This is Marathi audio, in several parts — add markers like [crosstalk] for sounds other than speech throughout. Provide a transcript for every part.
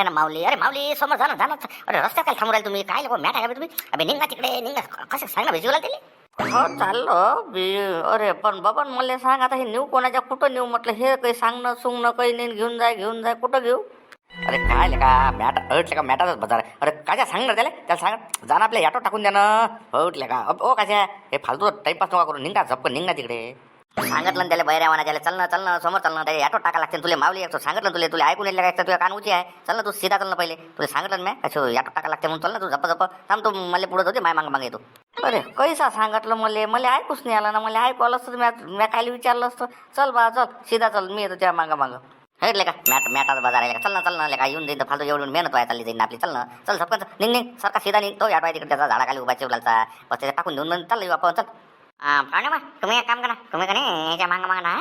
आहे ना माऊली अरे माऊली समोर जा ना जा ना अरे रस्त्या काय थांबू राहिले तुम्ही? काय लोक मॅट आहे का तुम्ही? अबे निघा तिकडे निघा. कसं सांग ना भिजवला त्याला हो चाललो. बी अरे पण बाबा मला सांग आता हे नेऊ कोणाच्या कुठं नेऊ म्हटलं? हे काही सांगणं सुंगणं काही नाही घेऊन जाय घेऊन जाय कुठं घेऊ? अरे काय ले का मॅट अटले का मॅटाचाच बाजार. अरे काय सांगणार त्याला? त्याला सांग जाणं आपल्या ॲटो टाकून द्या ना. अटले का ओ काच्या हे फालतू टाईमपास नका करून निघा झपकन निघा तिकडे. सांगितलं त्याला बैऱ्या म्हणा त्याला चल ना चल ना समोर चल ना त्याला ऑटो टाका लागते तुला मावली येतो सांगितलं तुला तुला ऐकून येईल काय तुझ्या कान उची आहे. चल ना तू सीधा चल ना पहिले. तुला सांगितलं मी कसं ऑटो टाका लागते म्हणून चल ना तू झप झप थांब तू मला पुढे होते माय माग मागे तू अरे कैसा सांगितलं मला? मला ऐकूच नाही आलं ना मला ऐकू आलं असतं तर मी काय विचारलं असतं. चल बा चल सीधा चल मी येतो त्या मागं मागं. हे का? मॅट मॅटाचा बाजार आहे का चल ना चल ना लेका येऊन देईन तर फालतू एवढून मेहनत व्हायला चालली जाईल आपली. चल ना चल झपकन निघ निघ सारखा सीधा निघ. तो ऑटो आहे तिकडे त्याचा झाडाखाली उभा चिवलाचा बस त्याच्या टाकून देऊन चाललं आपण चल. पाहुणे बा तुम्ही एक काम करा तुम्ही का नाही याच्या मागं मागं ना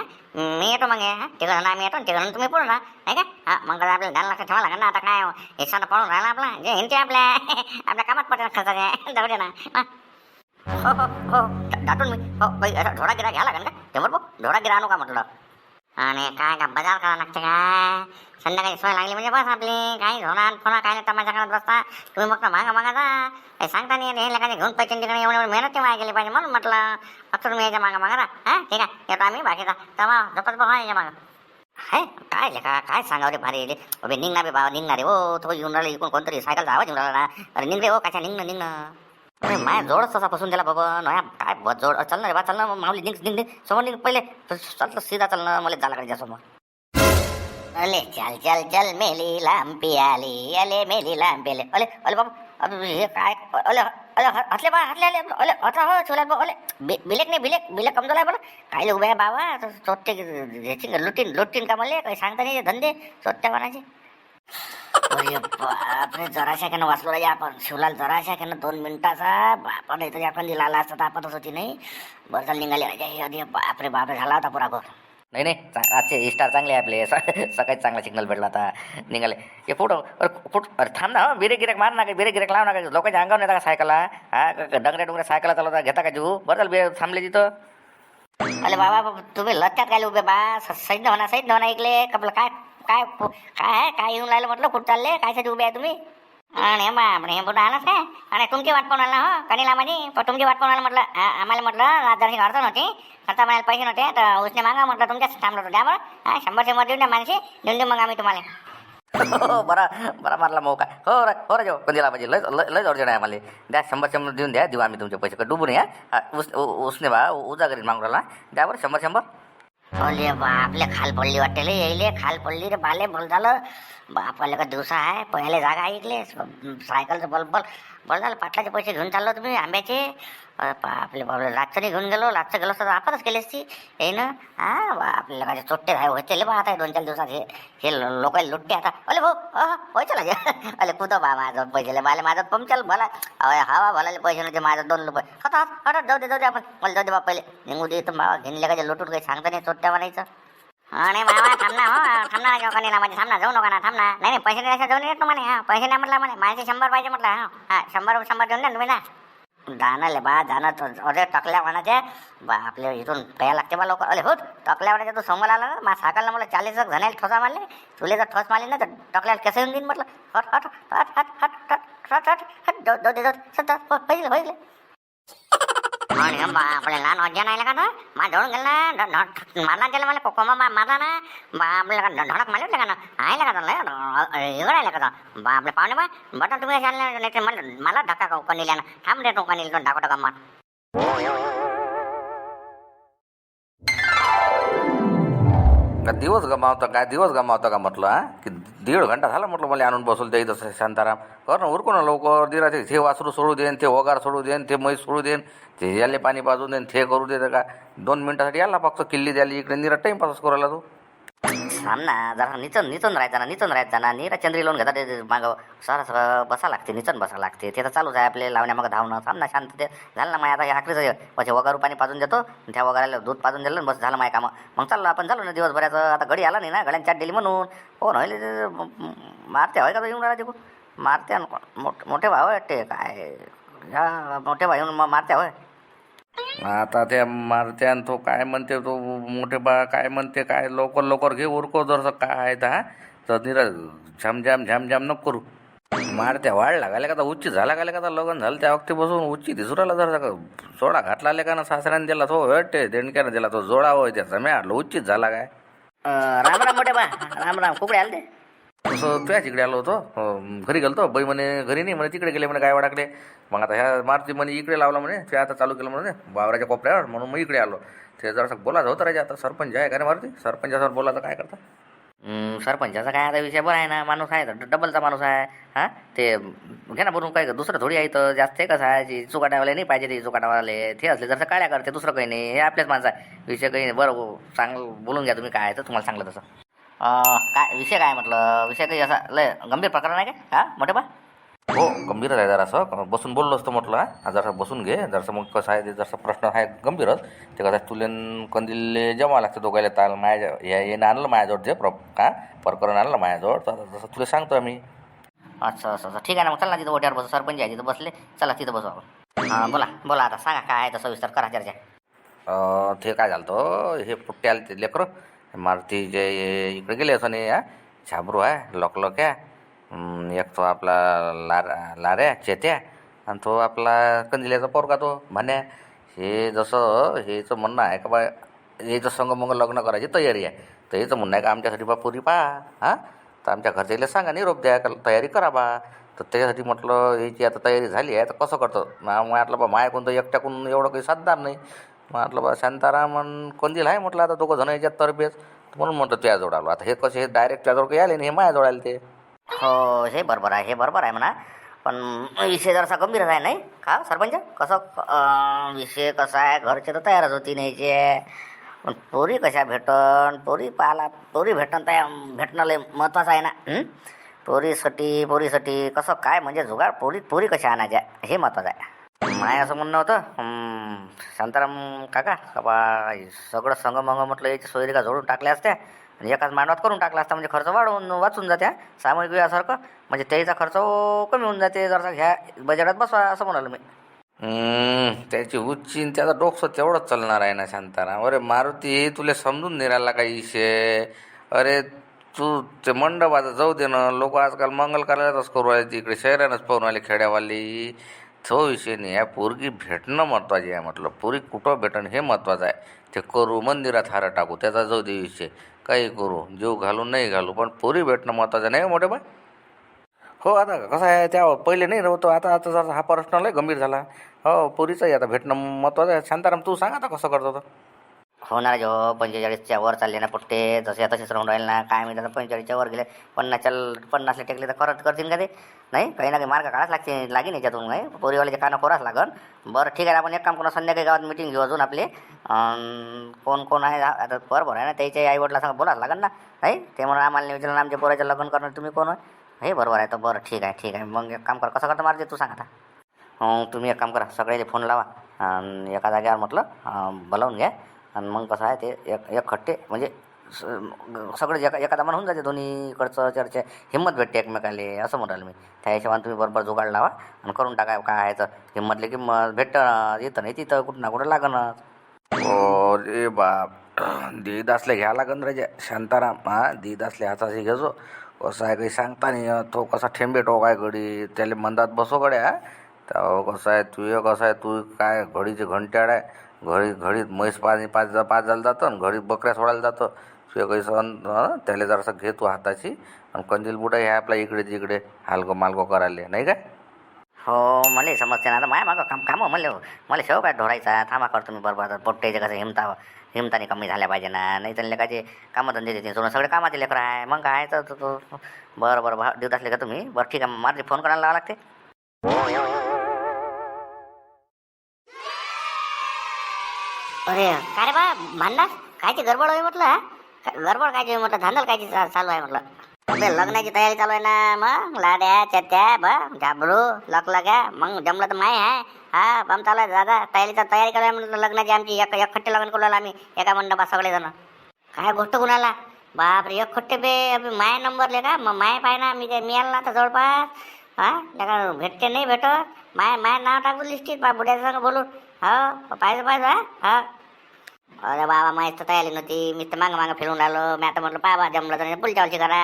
मी येतो मग तिकडं ना मी येतो तिकडं तुम्ही पुढं ना नाही का हा मग आपल्याला ध्यान लक्षात ठेवा लागेल ना आता काय हिस्सा पळून राहिला आपला जे हिंचे आपल्या आपल्या कामात पडेल खर्चाचे जाऊ दे ना हो हो हो दा- दाटून मी हो थोडा गिरा घ्या लागेल का ते बरोबर भाऊ, ढोडा गिरा आणू का म्हटलं आणि काय का बाजार करावं लागते काय संध्याकाळी सोय लागली म्हणजे बस आपली. काही होणार फोना काय नाही. तमाशा करत बसता. तुम्ही मग मागा मागा जा. काही सांगता नाही हे लेखाने घेऊन पैसे तिकडे एवढे एवढे मेहनत वाया गेली पाहिजे म्हणून म्हटलं. फक्त तुम्ही याच्या मागा मागा हां? ठीक आहे. येतो आम्ही. बाकीचा तमा झपत बघा याच्या मागा. है काय लेखा काय सांगावं रे भारी. रे निघणार रे बाबा निघणार रे हो तो येऊन राहिला इकडून कोणतरी. सायकलचा आवाज येऊन राहिला. ना अरे निघ रे हो कशा निघणं निघणं? अरे माया जोडच तसा फसून दिला बाबा. नया काय जोड. चल ना रे बा चल ना. माऊली निघ निघ निघ. समोर निघ पहिले. चल सीधा चल ना. मला जायला कडे समोर. अले चल चल चल मेली लांबी आली अले मेली लांबी आले. अले अले बाबा हे काय अले अले हसले बा हसले अले अले आता हो छोला बा अले. बिलेक नाही बिलेक बिलेक कमजोर आहे बरं काय उभे आहे बाबा चोट्टे घ्यायची लुटीन लुटीन का मला काही सांगता नाही धंदे चोट्ट्या बनायचे अरे बापरे जराशा केनं वाचलो रे आपण शिवलाल जराशा केनं दोन मिनिटाचा बापा इथं आपण दिला आला असता तर आपतच होती नाही. बरं झालं निघाले. अरे अरे बापरे बापरे झाला होता पुरा घोर. नाही नाही. चा- आजचे स्टार चांगले आहे आपले. स- सकाळी चांगला सिग्नल भेटला आता. निघाले. हे फोटो अरे फोटो अरे थांब ना बिरे गिरेक मार ना बिरे गिरेक लाव ना का? लोकांच्या अंगावर नाही का सायकला हा डंगऱ्या डोंगऱ्या सायकला चालवता? घेता का जीव? बरं झालं बिरे थांबले तिथं. अरे बाबा बाबा, तुम्ही लटक्यात काय उभे बा. सैद म्हणा सैद म्हणा ऐकले कपलं काय काय काय आहे काय येऊन राहिलं म्हटलं? कुठं चालले? कायसाठी उभे आहे तुम्ही? आणि हे बापरे हे पुढे आलाच काय? आणि तुमची वाट पाहून आला हो कणीला माझी? पण तुमची वाट पाहून आला म्हटलं आ- आम्हाला म्हटलं राजधानी अडचण होती. आता म्हणायला पैसे नव्हते तर उसने मागा म्हटलं तुमच्याच थांबलो होतो. द्या बरं हा शंभर शंभर देऊन द्या माणशी देऊन देऊ मग आम्ही तुम्हाला. हो बरा बरा मारला मौका. हो रे हो, हो रे जो पाहिजे. लय लय लय अर्जंट आहे आम्हाला. द्या शंभर शंभर देऊन द्या देऊ आम्ही तुमचे पैसे. का डुबून या. हा, उस उ- उसने बा उजा करीत मागू राहिला. द्या बरं शंभर शंभर. अरे बापले खाल पडली वाटते रे यायले खाल पडली रे बाले बोल झालं बापाले का दिवसा आहे पहिले जागा ऐकले सायकलचं बल बल बल झालं पाटलाचे पैसे घेऊन चाललो तुम्ही आंब्याचे. अरे बापले बापले नाही घेऊन गेलो रातचं गेलो तर आपणच केली असती. हे ना? हा आपल्याला माझे चोट्टे आहे होते बा आता हे दोन चार दिवसात हे हे लोक लुटते आता. अरे भाऊ चला पैसे लागे अरे कुठं बा माझं पैसे बाले माझं पंपचल भला अरे हवा भला पैसे नव्हते माझं दोन रुपये. हट हटात जाऊ दे जाऊ दे आपण. मला जाऊ दे बा पहिले. निघू दे तर मावा घेऊन काय लुटून काही सांगता नाही चोट्ट्या बनायचं. अरे मामा थांबना हो थांब ना जोकानीला म्हणजे थांबना जाऊ नका ना थांबना. नाही नाही पैसे नाही जाऊन येत म्हणे हा पैसे नाही म्हटलं म्हणे. माझे शंभर पाहिजे म्हटलं हा. शंभर शंभर देऊन द्या तुम्ही ना जाणं बा जाणं तो अरे टकल्या म्हणाचे बा आपल्या इथून प्यायला लागते बा लोक अरे हो टकल्या म्हणाचे तू समोर आला ना मा साकारला मला चाळीस जणायला ठोसा मारले तुले जर ठोस मारली ना तर टकल्याला कसं येऊन देईन म्हटलं हट हट हट हट हट हट हट हट हट जाऊ दे जाऊ दे. सध्या अरे लहान वाज्या नाही का मा धोडून गेला मारला त्याला मला कोकोमा मारला ना आपल्याला धडक मारले का ना आहे का त्याला एवढं आहे पाहुणे बा बटर तुम्ही मला मला धक्का कोकण दिल्या ना थांब रे कोकण दिलं धक्का टका मार का दिवस गमावता काय दिवस गमावता का म्हटलं हां? की दीड घंटा झाला म्हटलं मला आणून बसवलं द्यायचं असं शांताराम. कर ना उरकू ना लवकर. दिरा ते वासरू सोडू देन ते ओगार सोडू देन ते म्हैस सोडू देन ते याले पाणी पाजून देन ते करू दे का? दोन मिनटासाठी याला फक्त किल्ली द्यायला इकडे निरा टाइमपास करायला तू थांब ना जरा निचन निचन राहायचा ना निचन राहायचा ना नीरा चंद्री लावून घेतात ते मागं सर सर बसा लागते निचन बसा लागते. ते तर चालूच आहे आपले लावण्या मग धावणं. थांब ना शांत ते झालं ना मग आता हे. आखरीचं म्हणजे वगारू पाणी पाजून देतो त्या वगाराला दूध पाजून दिलं बस झालं माझ्या कामं. मग चाललं आपण झालो ना दिवसभराचं. आता घडी आला नाही ना गड्यांच्या दिली म्हणून. हो ना होईल मारते होय का येऊन राहिला तिकडून? मारते मोठे भाऊ वाटते काय? मोठे भाऊ येऊन मारते होय. आता त्या मारत्यान तो काय म्हणते तो मोठे बा काय म्हणते काय लवकर लवकर घे उरको जर काय आहे तर हा तर निरा झमझाम झमझाम नको करू. मारत्या वाढ लागायला का आता उच्ची झाला का आता लग्न झालं त्या वक्ती बसून उच्ची दिसुराला जर का सोडा घातला आले का ना सासऱ्याने दिला तो हटे देणक्यानं दिला तो जोडा होय त्याचा. मी आटलं उच्चीच झाला काय? राम राम मोठे बा राम राम. कुकडे आले ते तसं तुझ्या तिकडे आलो होतो. हो, घरी गेलो बाई म्हणे घरी नाही. म्हणे तिकडे गेले. म्हणे गायवाडाकडे. मग आता ह्या मारुती म्हणे इकडे लावला. म्हणे ते आता चालू केलं. म्हणे बावराच्या कोपऱ्यावर. म्हणून मग इकडे आलो. ते जरासं बोलायचं होतं राजा आता सरपंच आहे का रे मारुती? सरपंचासमोर बोला तर काय करता? सरपंचाचा काय आता विषय बरा आहे ना माणूस आहे तर डबलचा माणूस आहे हा? ते घे ना भरून काय दुसरं थोडी आहे तर जास्त आहे कसं आहे चुकाटावाले नाही पाहिजे ते चुकाटावाले ते असले जसं काळ्या करते दुसरं काही नाही. हे आपल्याच माणसं आहे. विषय काही नाही. बरं हो, चांगलं बोलून घ्या तुम्ही काय तर तुम्हाला सांगलं तसं. काय विषय काय म्हटलं विषय काही असा लय गंभीर प्रकरण आहे का हा मोठे बा हो गंभीरच आहे जरासं बसून बोललो असतो म्हटलं हा जरासं बसून घे जरासं मग कसं आहे ते जरासं प्रश्न आहे गंभीरच ते कसं तुले न कंदिलले जमा लागते दोघायला ताल माझ्या या येणं आणलं माझ्याजवळ ते प्र का प्रकरण आणलं माझ्याजवळ तर जसं तुला सांगतो आम्ही अच्छा असं असं ठीक आहे ना मग चला ना तिथं ओट्यावर बसू सरपंच आहे तिथं बसले चला तिथं बसू आपण हां बोला बोला आता सांगा काय आहे तर सविस्तर करा चर्चा ते काय झालं हे पुट्टे आले ते लेकरं मारुती जे इकडे गेले असं नाही हा? छाबरू आहे लॉक आहे एक तो आपला लार लाऱ्या चेत्या आणि तो आपला कंदिल्याचा पोरगा तो म्हण्या हे जसं हेचं म्हणणं आहे का बा याचं संग मग लग्न करायची तयारी आहे. तर याचं म्हणणं आहे का आमच्यासाठी बा पुरी पहा हां? तर आमच्या घरच्याला सांगा निरोप द्या का तयारी करा बा. तर त्याच्यासाठी म्हटलं याची आता तयारी झाली आहे तर कसं करतो? मग म्हटलं बा माया कोणतं एकट्याकून एवढं काही साधणार नाही. म्हटलं बा शांताराम कोणती आहे म्हटलं आता दोघं जण याच्यात तर्फेच म्हणून म्हणतो त्याजवळ आलो. आता हे कसे हे डायरेक्ट त्याजवळ काही आले नाही हे माझ्याजवळ आले ते. हो हे बरोबर आहे हे बरोबर आहे म्हणा. पण विषय जरासा गंभीरच आहे नाही? का हो, सरपंच? कसं अं, विषय कसा आहे? घरचे तर तयारच होती न्यायचे. पण पोरी कशा भेटन? पोरी पाहायला पोरी भेटन तया भेटणं लय महत्त्वाचं आहे ना? हं? पोरीसाठी पोरीसाठी कसं काय म्हणजे जुगाड पोरी पोरी कशा आणायच्या? हे महत्त्वाचं आहे. माय असं म्हणणं होतं. शांताराम काका बाबा सगळं संगमंग म्हटलं याची सोयरी का जोडून टाकल्या असत्या? आणि एकाच मांडवात करून टाकला असता म्हणजे खर्च वाढवून वाचून जात्या सामूहिक विवाहासारखं. म्हणजे त्याचा खर्च कमी होऊन जाते जरासा घ्या बजेटात बसवा असं म्हणालो मी. त्याची उच्ची त्याचा त्याचं तेवढंच चालणार आहे ना शांताराम. अरे मारुती तुला समजून नाही राहिला काही विषय अरे तू ते मंडपात जाऊ दे ना. लोक आजकाल मंगल कार्यालयातच करू राहिले इकडे शहरानंच पाहून आले खेड्यावाली. तो विषय नाही आहे. पोरगी भेटणं महत्त्वाचे आहे म्हटलं. पोरी कुठं भेटणं हे महत्त्वाचं आहे. ते करू मंदिरात हार टाकू त्याचा जाऊ दे विषय. काही करू जीव घालू नाही घालू पण पोरी भेटणं महत्त्वाचं नाही हो, मोठे बाय हो आता कसं आहे त्या पहिले नाही राहतो आता आता जरा हा प्रश्न लय गंभीर झाला. हो पोरीचाही आता भेटणं महत्त्वाचं आहे. शांताराम तू सांग आता कसं करतो तर होणार जो हो. पंचेचाळीसच्या वर चालले ना पुट्टे. जसे तसेच राहून राहील ना काय मी आता पंचेचाळीसच्या वर गेले. पन्नासच्या पन्नासला टेकले तर करत करतील का ते? नाही काही ना काही मार्ग काढाच लागते लागेल याच्यातून नाही पोरीवाल्याच्या कानं कोराच लागन. बरं ठीक आहे आपण एक काम करू संध्याकाळी गावात मिटिंग घेऊ अजून आपले. कोण कोण आहे? आता बरोबर आहे ना त्याच्या आईवडिला सांग बोलाच लागन ना. नाही ते म्हणून आम्हाला विचारलं आमच्या पोराचं लग्न करणार तुम्ही कोण आहे हे बरोबर आहे तर बरं ठीक आहे ठीक आहे. मग एक काम कर कसं करतं मारते तू सांग आता. तुम्ही एक काम करा सगळ्याचे फोन लावा. एका जागेवर म्हटलं बोलावून घ्या. आणि मग कसं आहे ते एक एक खट्टे म्हणजे स- सगळे एका एका दमान होऊन जाते दोन्हीकडचं चर्चा हिंमत भेटते एकमेकाले असं म्हणाल मी. त्या हिशोबाने तुम्ही बरोबर जुगाड लावा आणि करून टाका काय आहे तर. हिंमतले किंमत भेटतं येतं नाही तिथं कुठं ना कुठं लागणच. ओ रे बाप. दीदासले घ्या लागन रे शांताराम हा दीदासले हाताशी घेजो. कसं आहे काही सांगता नाही तो कसा ठेंबे टोक आहे घडी त्याला मंदात बसो गड्या तर कसं आहे तू कसं आहे तू काय घडीचे घंट्याड आहे. घरी घडीत म्हैस पाणी पाच पाच झालं जातं आणि घडीत बकऱ्या सोडायला जातं. काही सण त्याला जरासं घेतो हाताची आणि कंदील बुडा हे आपला इकडे तिकडे हालगो मालगो करायला. नाही काय हो मला समजते ना. आता माया मागं काम कामं म्हणले मला शेव काय ढोरायचा थांबा करतो मी बरोबर आता पोट्टेचे कसं हिमता हिमताने कमी झाल्या पाहिजे ना. नाही तर लेखाचे कामं धंदे देते. सोडून सगळे कामाचे लेकर आहे. मग काय? तर बरं बरं. भा देत असले का तुम्ही? बरं ठीक आहे. माझे फोन करायला लावा लागते. अरे काय रे बा भांडास कायची गडबड होई म्हटलं हा? का- गडबड कायची होई म्हटलं धांदल कायची चा- चालू आहे म्हटलं. आपल्या लग्नाची तयारी चालू आहे ना मग लाड्या चत्या बा झाबरू लकलग्या मग जमलं तर माय आहे हा बम चालू आहे दादा तयारीचा तयारी करायला म्हटलं लग्नाची आमची एक एकखट्टे लग्न करू लागलो आम्ही एका मंडपात सगळेजण. काय गोष्ट कुणाला? बापरे एक खट्टे बे अबे माय नंबरले का मग माय पाय ना मी काय मिळालं ना आता जवळपास हा लेका भेटते नाही भेटत माय माय नाव टाकू लिस्टीत बा बुड्याचं संग बोलून हो पाहिजे पाहिजे हा हा. अरे बाबा माहीत तर तयारी नव्हती. मी तर मागं मागं फिरून आलो मी आता म्हटलं बाबा जमलं तर पुलच्या करा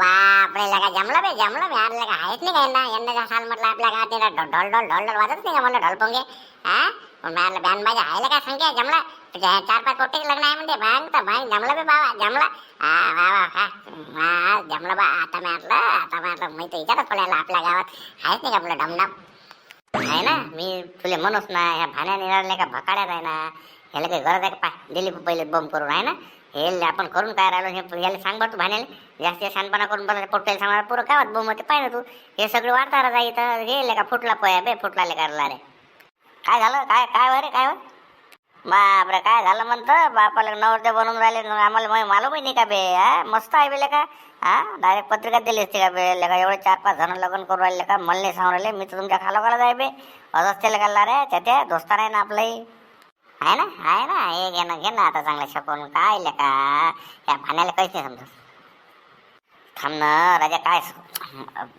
बापरे लगा जमलं बे जमलं बे. अरे लगा आहेत नाही का यांना यांना साल म्हटलं आपल्या गावात नाही ढोल ढोल ढोल ढोल वाजत नाही का म्हणलं ढोलपोंगे हा पण मला बॅन बाजा आहे का संख्या जमला. चार पाच कोटी लग्न आहे म्हणते. भांग तर भांग जमलं बे बाबा जमला. हा बाबा हा. हा जमलं बा. आता मी म्हटलं आता मी म्हटलं मी तर विचारच पडायला आपल्या गावात. आहेत नाही का आपलं डमडम? आहे ना? मी तुले म्हणूच ना ह्या भाण्या निघाले का भकाड्यात आहे ना? ह्याला काही गरज आहे का? पाय दिली पहिले बंब करून आहे ना? हे आपण करून काय राहिलो हे याला सांग बरं तू भाण्याले. जास्त शानपणा करून बरं पोट्याला सांगा पुरं गावात बोम होते पाय ना तू. हे सगळं वाढता जाई तर हे का फुटला पोया बे फुटला करला रे. काय झालं? काय काय वय रे काय वर? बापरे काय झालं म्हणतं? बापाला नवरदेव बनवून राहिले आम्हाला मालूम मालूमही नाही का बे हा? मस्त आहे बेले का? हा? डायरेक्ट पत्रिका दिली असते का बे लेका एवढे चार पाच जण लग्न करून राहिले का? मला नाही सांगून राहिले मी तर तुमच्या खालोखाला जाय बे. असंच ते लगाला रे त्या दोस्तार आहे ना आपलंही. आहे ना आहे ना. हे घे ना घे ना आता चांगलं शकून काय का? या भाण्याला काहीच नाही समजत थांब ना राजा काय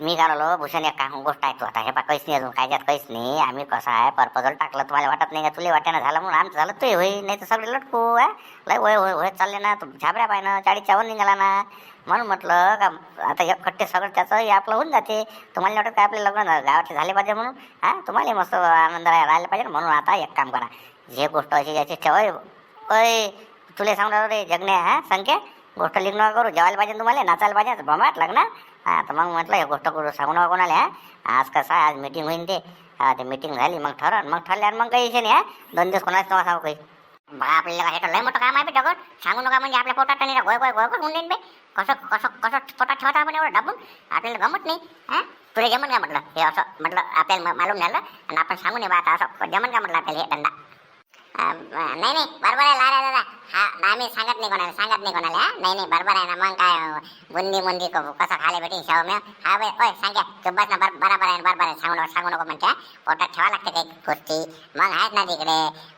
मी झालो भूषण एक काय गोष्ट आहे तू आता. हे पा काहीच नाही अजून कायच्यात काहीच नाही. आम्ही कसं आहे पर्पजल टाकलं तुम्हाला वाटत नाही का तुला वाट्यानं झालं म्हणून आमचं झालं ते होई नाही तर सगळे लटकू आहे लय होय होय होय चालले ना तू झाबऱ्या पाय ना चाळीस चावून निघाला ना. म्हणून म्हटलं का आता एक खट्टे सगळं त्याचं हे आपलं होऊन जाते. तुम्हाला वाटत काय आपले लग्न गावातले झाले पाहिजे म्हणून? हा? तुम्हाला मस्त आनंद राहिला पाहिजे म्हणून आता एक काम करा. जे गोष्ट अशी याची ठेवाय अय तुला सांगणार रे जगण्या हा? संख्या? गोष्ट लिख नका करू. जेवायला पाहिजे तुम्हाला नाचायला पाहिजे बमाट लग्न. हा तर मग म्हटलं हे गोष्ट करू सांगू नका कोणाला हा. आज कसं आहे आज मीटिंग होईन ते. हा ते मीटिंग झाली मग ठरवून मग ठरल्यावर मग काही विषय नाही हा. दोन दिवस कोणाला नका सांगू काही बा आपल्याला हे तर लय मोठं काम आहे बे सांगू नका म्हणजे आपल्या पोटात नाही गोय गोय गोय होऊन जाईन बे. कसं कसं कसं पोटात ठेवता आपण एवढं? दाबून आपल्याला गमत नाही हा? तुला जमन का म्हटलं? हे असं म्हटलं आपल्याला मालूम झालं. आणि आपण सांगू नये बा आता असं जमन का म्हटलं आपल्याला हे धंदा? नाही नाही बरोबर आहे लारा दादा हा आम्ही सांगत नाही कोणाला सांगत नाही कोणाला हा? नाही नाही बरोबर आहे ना मग काय हो. बुंदी बुंदी कसं खाले भेटेन शाव मी हा बाई ओय सांग्या तू बस ना बरोबर आहे बरोबर आहे सांगू नको सांगू नको म्हणते पोटात ठेवा लागते काही गोष्टी मग आहेत ना तिकडे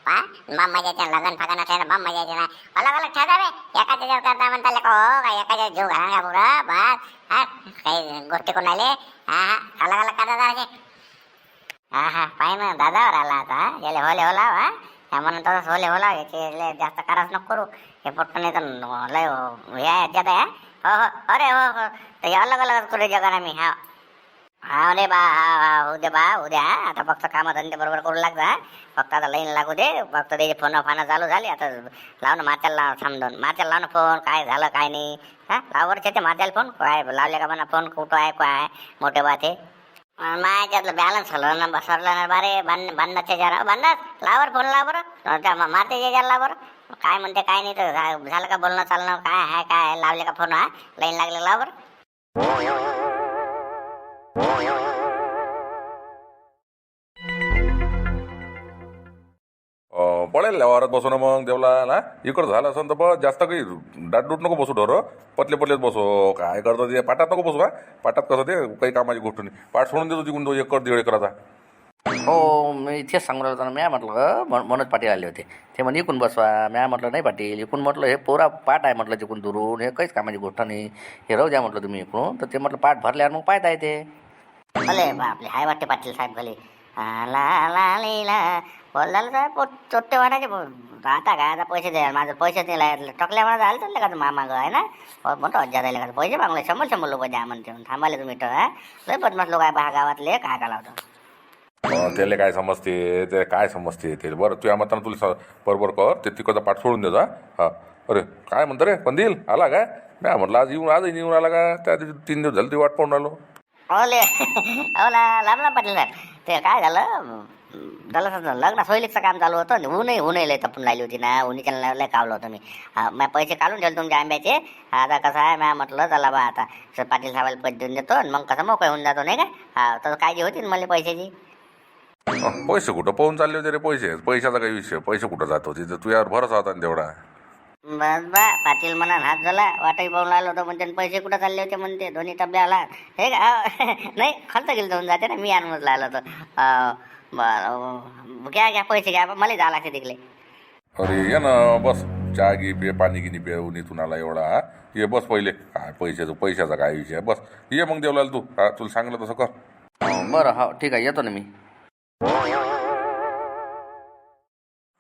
हा मग मजा येते लग्न फगन असेल मग मजा येते ना. अलग अलग ठेवा बे एका त्याच्यावर करता म्हणता लेको हो का एकाच्या जीव घाला का पुरा बस हा. काही गोष्टी कोणाले हा हा. अलग अलग करता दादा हा हा पाय ना दादावर आला आता गेले होले होला हा. ह्या म्हणून तसंच होले होला याचे लय जास्त कराच नको करू. हे पटकन नाही तर लय हो, हे ज्यादा हो हो. अरे हो हो. तर हे अलग अलग करू जगा आम्ही हा हा रे बा हा हा उद्या बा उद्या आता फक्त कामं धंदे बरोबर करू लागजा हा. फक्त आता लाईन लागू दे. फक्त त्याचे फोन फानं चालू झाले. आता लाव ना मात्याला लाव थांबून मात्याला लाव ना फोन. काय झालं काय नाही. हा लावर ते मात्याला फोन. काय लावले का म्हणा फोन? कुठं आहे काय मोठे बा ते माझ्यातलं बॅलन्स हलवलं ना सरला ना बारे बंद बंदाच्या जरा. बंदाच लावर फोन लावर त्या मारते जे लाव बरं. काय म्हणते काय नाही तर झालं का बोलणं चालणं काय आहे काय लावले का फोन हा? लाईन लागले लाव वावरात बसू ना मग देवला ना इकडं झालं असं तर बस जास्त काही डाटडूट नको बसू ढोरं. पतले पतलेच बसू. काय करतो ते? पाटात नको बसू हा? पाटात कसं ते? काही कामाची गोष्ट नाही. पाठ सोडून देतो तिकडून तो एकर दीड एकराचा. हो मी तेच सांगून राहिलो म्या म्हटलं मन- मनोज पाटील आले होते. ते म्हणे इकून बसवा. म्या म्हटलं नाही पाटील इकून म्हटलं हे पोरा पाठ आहे म्हटलं तिकून दुरून हे काहीच कामाची गोष्ट नाही. हे राहू द्या म्हटलं तुम्ही इकडून. तर ते म्हटलं पाठ भरल्यावर मग पाहता येते भले बापले हाय वाटते पाटील साहेब भले ला ला लीला बोलायला साहेब पोट चोट्टे वाणाचे आता काय आता पैसे द्यायला माझं पैसे नाही लागले. टकल्या म्हणा झालं चाललं का तू मामाग आहे ना? अहो, मोठं हज्जा द्यायला का पैसे मागले शंभर शंभर लोक द्या म्हणते. थांबाले तुम्ही तर हा? लय बदमाश लोक आहे बहा गावातले काय का लावतो त्याला काय समजते? ते काय समजते? ते बरं तुझ्या मतानं तुला बरोबर कर ते तिकडचा पाठ सोडून देजा हा. अरे काय म्हणतं रे पंदील आला काय? म्या म्हटलं आज येऊन आजही येऊन आला का? त्या दिवशी तीन दिवस झाले ती वाट पाहून राहिलो. ओले ओला लांबला पाटील ते काय झालं? झालं असं लग्न सोयलीचं काम चालू होतं. ऊनही ऊनही लय तपून राहिली होती ना. उन्हीच्या लय कावलं होतं मी. पैसे काढून ठेवले तुमच्या आंब्याचे. आता कसं आहे मी म्हटलं चला बा आता. पाटील साहेबाला पैसे देऊन देतो मग कसं मोकळं होऊन जातो नाही का? हा तर काळजी होती ना मला पैशाची. पैसे कुठं पाहून चालले होते रे पैसे? पैशाचा काही विषय. पैसे कुठं जात होते? तर तुझ्यावर भरोसा होता ना तेवढा. बस बा पाटील म्हणा हात झाला वाटाही पाहून राहिलो होतो म्हणते पैसे कुठं चालले होते? म्हणते. दोन्ही टप्प्या आला. हे का? [laughs] नाही खालतं गेलं जाऊन जाते ना. मी आणूनच लागलो होतो. बरं घ्या घ्या पैसे घ्या मला जा लागते तिकडे. अरे ये ना बस चहा घे पे पाणी गिनी पे उन्हीतून आला एवढा. हा? ये बस पहिले. काय पैशाचं पैशाचा काय विषय आहे? बस ये मग देवलाल तू. हा तुला सांगलं तसं कर. हो, बरं हो ठीक आहे येतो ना मी. काय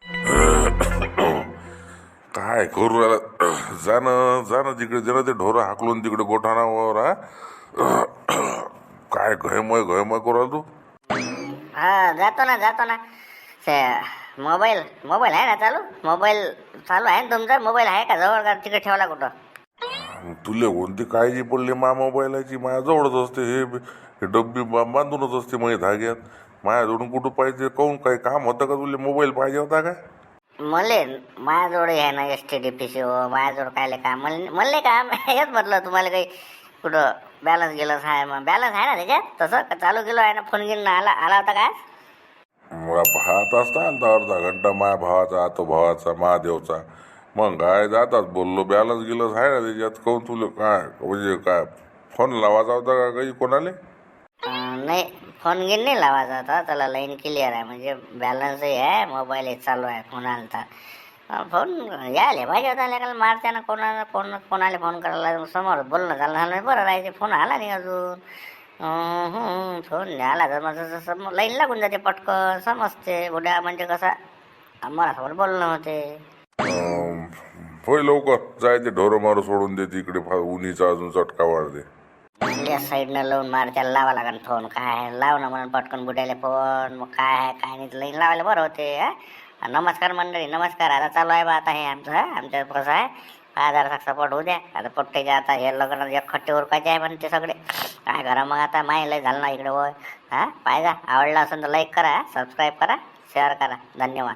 [coughs] काय करू राहिला? [coughs] जाणं जाणं तिकडे जरा ते ढोरं हाकलून तिकडे गोठाणावर हा. [coughs] काय घयमय घयमय करू राहिला तू? हा जातो ना जातो ना. मोबाईल मोबाईल आहे ना चालू? मोबाईल चालू आहे ना तुमचा? मोबाईल आहे का जवळ का तिकडे ठेवला कुठं? तुले कोणती काळजी पडली मा मोबाईलाची? माझ्या जवळच असते हे डब्बी बांधूनच असते माझ्या धाग्यात. माझ्याजवळून कुठं पाहिजे काहून काही काम होतं का तुला? मोबाईल पाहिजे होता का? मले माझ्याजवळ आहे ना S T D P C O माझ्याजवळ काय का म्हणले का हेच म्हटलं तुम्हाला काही कुठं बॅलन्स गेलंच आहे मग बॅलन्स आहे ना त्याच्यात? तसं का चालू केलं आहे ना? फोन घेऊन आला आला होता काय मला भात असता आलता अर्धा घंटा माझ्या भावाचा आतो भावाचा महादेवचा. मग काय जातात बोललो बॅलन्स गिलस आहे ना त्याच्यात? काहून तुला काय म्हणजे काय फोन लावायचा होता का काही कोणाले? नाही फोन घेऊन नाही लावायचा होता. त्याला लाईन क्लिअर आहे. म्हणजे बॅलन्सही आहे. मोबाईल चालू आहे. फोन आलता फोन यायला पाहिजे होता लेकाला मारत्यानं कोणाला कोण कोणाला फोन करायला समोर बोलणं झालं झालं बरं राहायचे फोन आला नाही अजून. फोन आला तर मग सम लाईन लागून जाते पटकन समजते. उद्या म्हणजे कसं आम्हाला बोलणं होते. होय लवकर जाय ते ढोरं मारू सोडून दे तिकडे फा- उन्हीचा अजून चटका वाढते. या साईडनं लावून मार त्याला लावा लागेल फोन. काय लाव ना म्हणून पटकन बुडायला फोन. मग काय आहे? काय नाही लाईन लावायला बरं होते हा? नमस्कार मंडळी नमस्कार. आता चालू आहे बा आता हे आमचं आमचं कसं आहे. काय सपोर्ट होऊ द्या. आता पोट्टेचे आता हे लग्न एक खट्टे उरकायचे आहे पण ते सगळे. काय करा मग आता माही लय झालं ना इकडे होय हा पाहिजा. आवडला असेल तर लाईक करा सबस्क्राईब करा शेअर करा. धन्यवाद.